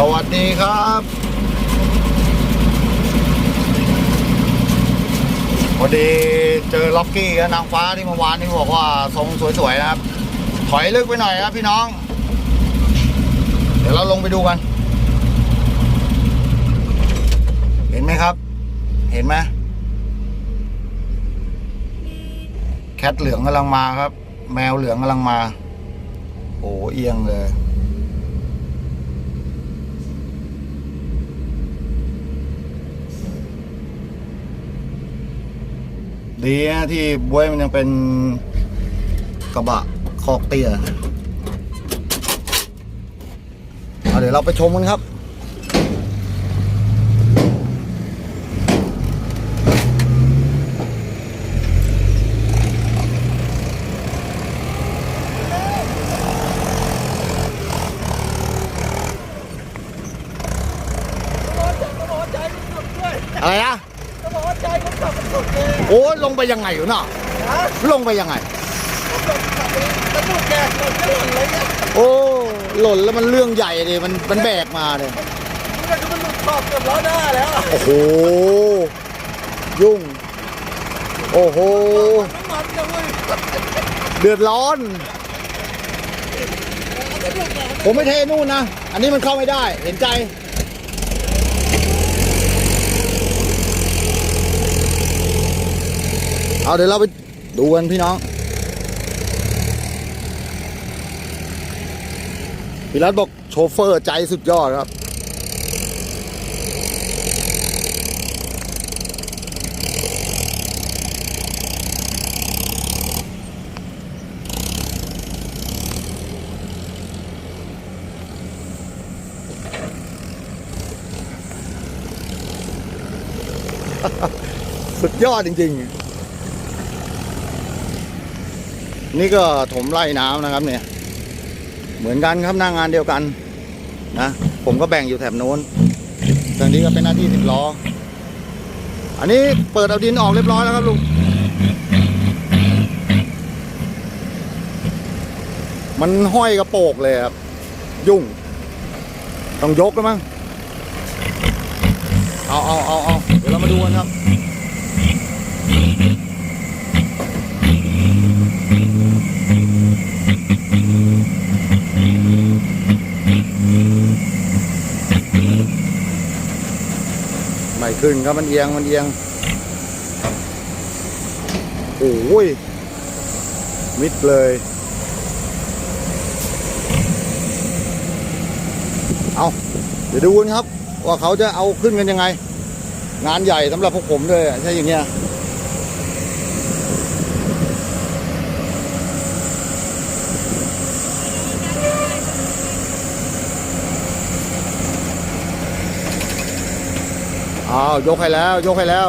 สวัสดีครับ พอดีเจอล็อกกี้กับนางฟ้าที่เมื่อวานที่บอกว่าทรงสวยๆนะครับ ถอยลึกไปหน่อยครับพี่น้อง เดี๋ยวเราลงไปดูกัน เห็นไหมครับ เห็นไหมแคทเหลืองกำลังมาครับ แมวเหลืองกำลังมา โอ้เอียงเลย ดีนะที่บวยมันยังเป็นกระบะคอกเตี้ยเอาเดี๋ยวเราไปชมกันครับ อะไรนะโอ้ยล งไปยังไงอยู่น่ะลงไปยังไง โอ้หล่นแล้วมันเรื่องใหญ่เลยมันมันแบกมาเลยโอ้โห ยุ่ง โอ้โห เดือดร้อน ผมไม่เทนู่นนะ อันนี้มันเข้าไม่ได้ เห็นใจ เอาเดี๋ยวเราไปดูกันพี่น้องพี่รัฐบอกโชเฟอร์ใจสุดยอดครับสุดยอดจริง ๆ นี่ก็ถมไล่น้ำนะครับเนี่ย เหมือนกันครับหน้างานเดียวกันนะผมก็แบ่งอยู่แถบโน้นทางนี้ก็เป็นหน้าที่สิบล้อ อันนี้เปิดเอาดินออกเรียบร้อยแล้วครับลุงมันห้อยกระโปกเลยครับ ยุ่ง ต้องยกแล้วมั้งเอาเอาเอาเอาเดี๋ยวเรามาดูกันครับ ขึ้นครับมันเอียงมันเอียง โอ้ย มิดเลย เอาเดี๋ยวดูกันครับ ว่าเขาจะเอาขึ้นกันยังไง งานใหญ่สำหรับพวกผมด้วยใช่อย่างเงี้ย อ้าวยกให้แล้ว ยกให้แล้ว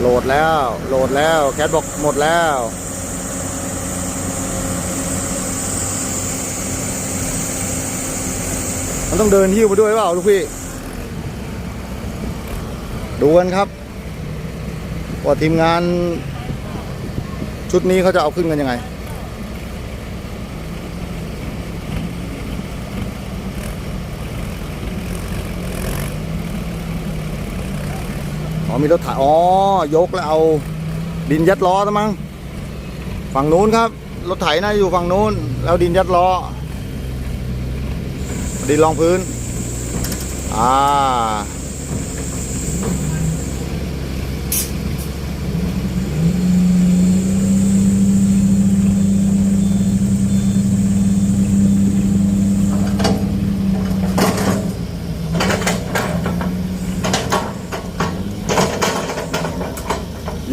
โหลดแล้ว โหลดแล้ว แคทบอกหมดแล้วมันต้องเดินหิ้วไปด้วยเปล่าลูกพี่ ดูกันครับ ว่าทีมงานชุดนี้เขาจะเอาขึ้นกันยังไง มีรถไถอ๋อยกแล้วเอาดินยัดล้อซะมั้งฝั่งนู้นครับ รถไถน่าอยู่ฝั่งนู้น แล้วดินยัดล้อ ดินรองพื้น อ่า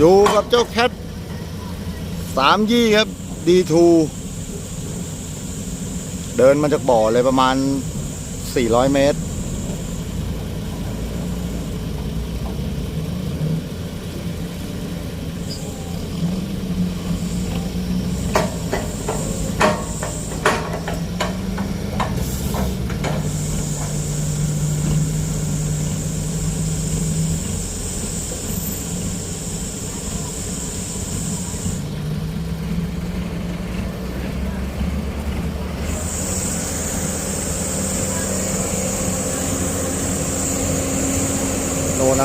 อยู่กับเจ้าแคทสามยี่ครับดีทูเดินมาจากบ่อเลยประมาณ 400 เมตร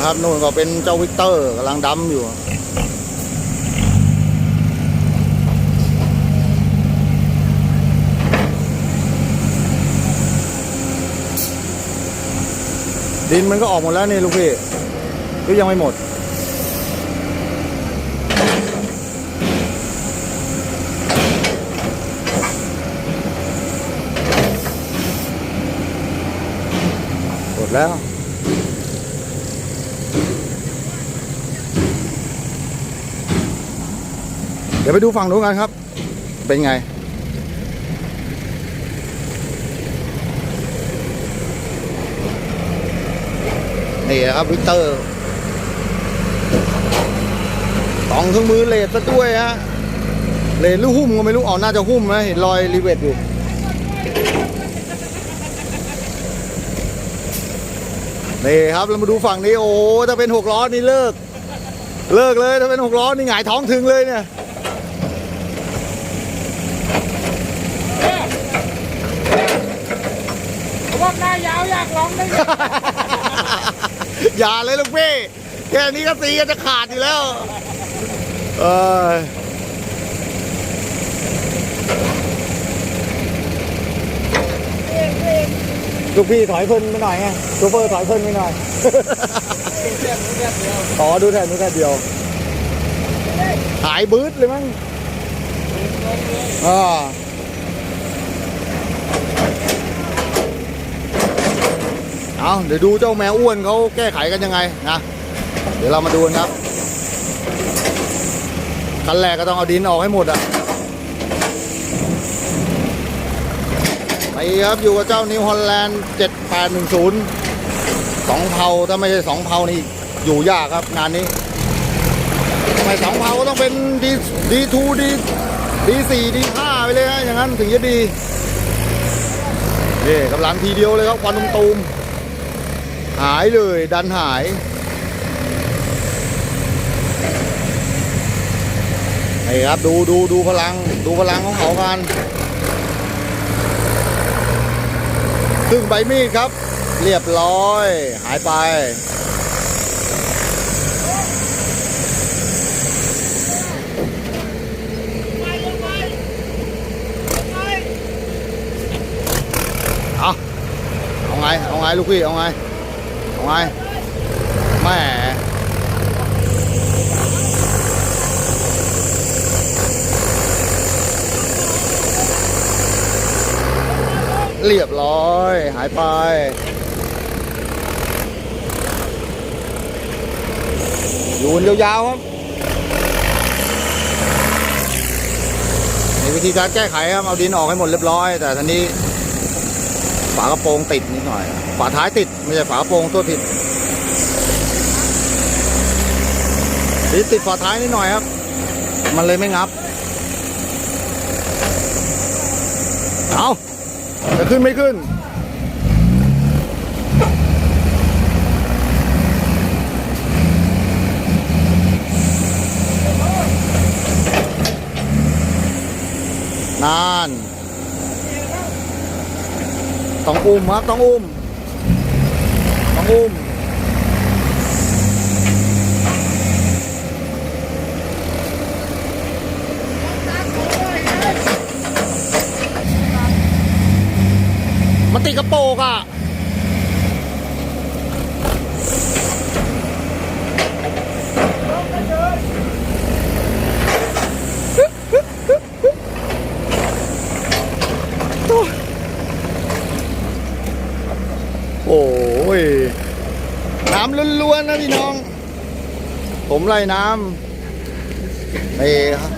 อ ครับนู่นก็เป็นเจ้าวิกเตอร์กำลังดำอยู่ดินมันก็ออกหมดแล้วนี่ลูกพี่ก็ยังไม่หมด หมดแล้ว ดี๋ยวไปดูฝั่งนู้นกันครับ เป็นไง นี่ครับวิกเตอร์สองเครื่องมือเลดซะด้วยฮะเลดหรือหุ้มก็ไม่รู้อ๋อน่าจะหุ้มนะเห็นรอยรีเวทอยู่นี่ครับเรามาดูฝั่งนี้โอ้โหถ้าเป็นหกล้อนี่เลิก เลิกเลยถ้าเป็นหกล้อนี่หงายท้องถึงเลยเนี่ย พวาอยากร้องได้ไงอย่าเลยลูกพี่แค่นี้ก็ตีกันจะขาดอยู่แล้ว เออลูกพี่ถอยเพิ่นไปหน่อยไงโชเฟอร์ถอยเพิ่นไปหน่อยอ๋อดูแทนดูแทนเดียวหายบืดเลยมั้งอ่า เอาเดี๋ยวดูเจ้าแมวอ้วนเขาแก้ไขกันยังไงนะ เดี๋ยวเรามาดูกันครับขั้นแรกก็ต้องเอาดินออกให้หมดอะไปครับอยู่กับเจ้านิวฮอลแลนด์7810สองเผาถ้าไม่ใช่สองเผานี่อยู่ยากครับงานนี้ทำไมสองเผาก็ต้องเป็นดีดีทูดีดีสี่ดีห้าไปเลยฮะอย่างนั้นถึงจะดีนี่กำลังทีเดียวเลยครับควันตูมๆ หายเลย ดันหายนี่ครับดูดูดูพลังดูพลังของเขากันซึ่งใบมีดครับ เรียบร้อย หายไปเอาเอาไง เอาไง ลูกพี่ เอาไง เอาไงแม่เรียบร้อย หายไปอยู่กันยาวๆครับในวิธีการแก้ไขครับ เอาดินออกให้หมดเรียบร้อย แต่ทีนี้ ฝากระโปรงติดนิดหน่อย ฝาท้ายติด ไม่ใช่ฝาโปรงตัวติดติดติดฝาท้ายนิดหน่อยครับ มันเลยไม่งับ เอาจะขึ้นไม่ขึ้น นาน ต้องอุ้มครับ ต้องอุ้ม ต้องอุ้ม มันติดกระโปรงอะ โอ้ย น้ำ ล้วนๆนะพี่น้อง ผมไล่น้ำนี่ครับ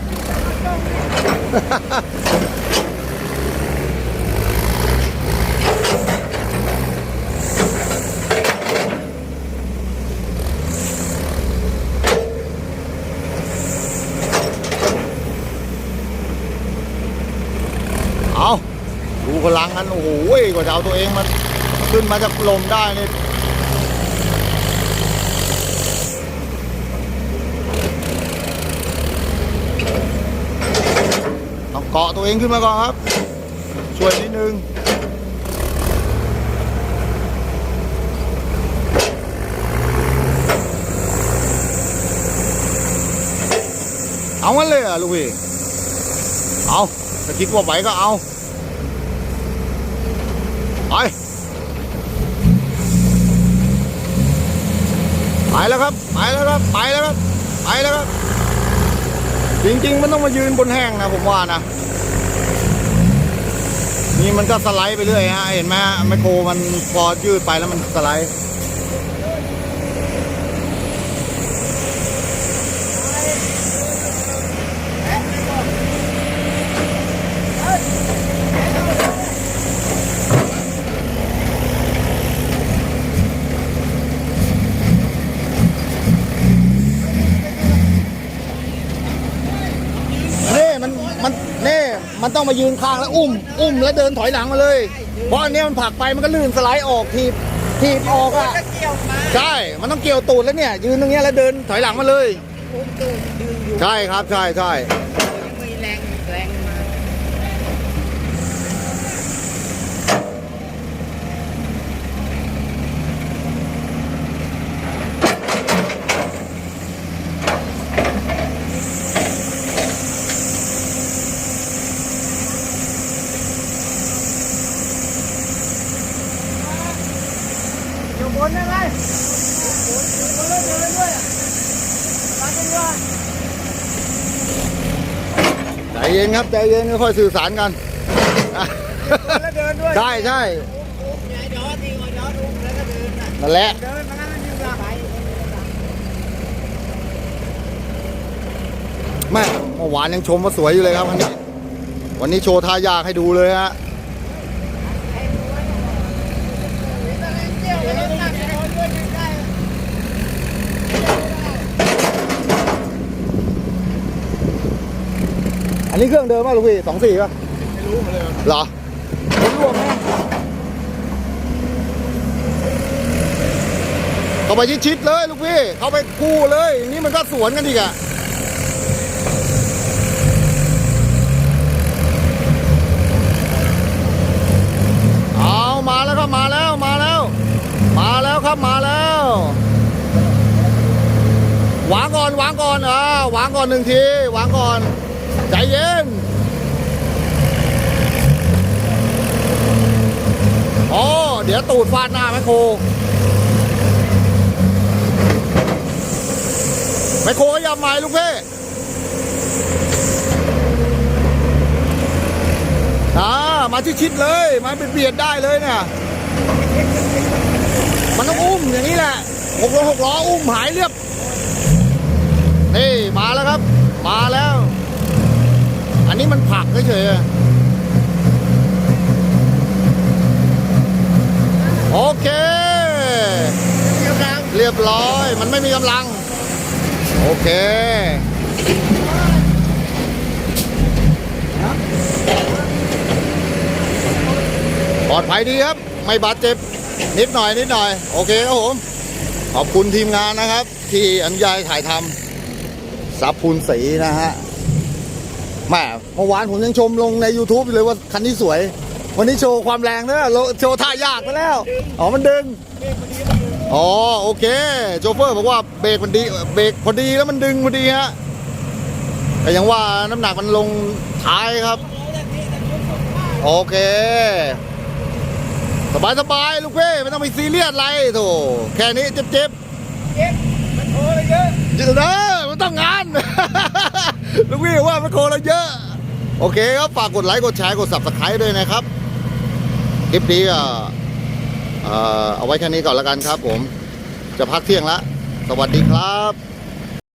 เอาดูพลังกันโอ้โหกว่าจะเอาตัวเองมาขึ้นมาจากลมได้เนี่ต้ เกาะตัวเองขึ้นมาก่อนครับ ช่วยนิดนึงเอางั้นเลยอะลูกพี่ เอาถ้าคิดว่าไหวก็เอา ไป ไปแล้วครับ ไปแล้วครับ ไปแล้วครับ ไปแล้วครับ จริงๆ มันต้องมายืนบนแห้งนะผมว่านะ นี่มันก็สไลด์ไปเรื่อยฮะ เห็นไหมไมโครมันพอยืดไปแล้วมันสไลด์ นี่มันมันนี่มัน ต้องมายืนข้างแล้วอุ้ม อุ้มแล้วเดินถอยหลังมาเลย เพราะอันเนี้ยมันผลักไปมันก็ลื่นสไลด์ออกทีบทีบออกอะจะเกี่ยวมาใช่ มันต้องเกี่ยวตูดแล้วเนี่ย ยืนตรงเนี้ยแล้วเดินถอยหลังมาเลยอุ้มตูดยืนอยู่ ใช่ครับใช่ใช่ ยังมีแรงแรงมา อยู่บนได้ไหมบนบนแล้วเดินด้วยมาเป็นว่า ใจเย็นครับใจเย็นค่อยๆสื่อสารกันแล้วเดินด้วยใช่ใช่อุ้มใหญ่ดอตีหัวดออุ้มแล้วก็เดินน่ะนั่นแหละเดินมางั้นมันอยู่กับไปแม่เมื่อวานยังชมว่าสวยอยู่เลยครับวันนี้วันนี้โชว์ท่ายากให้ดูเลยฮะ เกี่ยวแล้วหนักเลยด้วยได้ อันนี้เครื่องเดิมป่ะลูกพี่สองสี่ป่ะไม่รู้มาเลยเหรอผมรวมไหมเข้าไปชิดๆเลยลูกพี่ เข้าไปคู่เลยอย่างนี้มันก็สวนกันอีกอะเอามาแล้วครับมาแล้วมาแล้ว มาแล้วครับมาแล้ววางก่อนวางก่อนเออวางก่อนหนึ่งทีวางก่อน ใจเย็นอ๋อเดี๋ยวตูดฟาดหน้าแมคโครแมคโครขยับใหม่ลูกเพ่อ่ามาชิดๆเลย มาเบียดได้เลยเนี่ย มันต้องอุ้มอย่างนี้แหละหกล้อหกล้ออุ้มหายเรียบ นี่ มาแล้วครับ มาแล้ว อันนี้มันผลักเฉยๆโอเค เรียบร้อย มันไม่มีกำลัง โอเคปลอดภัยดีครับ ไม่บาดเจ็บ นิดหน่อยนิดหน่อย โอเคครับผม ขอบคุณทีมงานนะครับ ที่อนุญาตให้ถ่ายทำสับพูนสีนะฮะ แม่เมื่อวานผมยังชมลงใน YouTube อยู่เลยว่าคันนี้สวย วันนี้โชว์ความแรงนะโชว์ท่ายากไปแล้ว อ๋อ มันดึง อ๋อ โอเค โชเฟอร์บอกว่าเบรกมันดี เบรกพอดีแล้วมันดึงพอดีฮะ แต่ยังว่าน้ำหนักมันลงท้ายครับ โอเค สบายสบายๆลูกเพ่ไม่ต้องไปซีเรียสอะไรโถแค่นี้เจ็บเจ็บเย็บมันโทรเลยเยอะๆเยอะนะมันต้องงาน ลูกพี่ว่ามันโคเราเยอะ โอเคครับ ฝากกดไลค์ กดแชร์ กดซับสไครต์ด้วยนะครับ คลิปนี้ก็เอ่อเอาไว้แค่นี้ก่อนแล้วกันครับผม จะพักเที่ยงละ สวัสดีครับ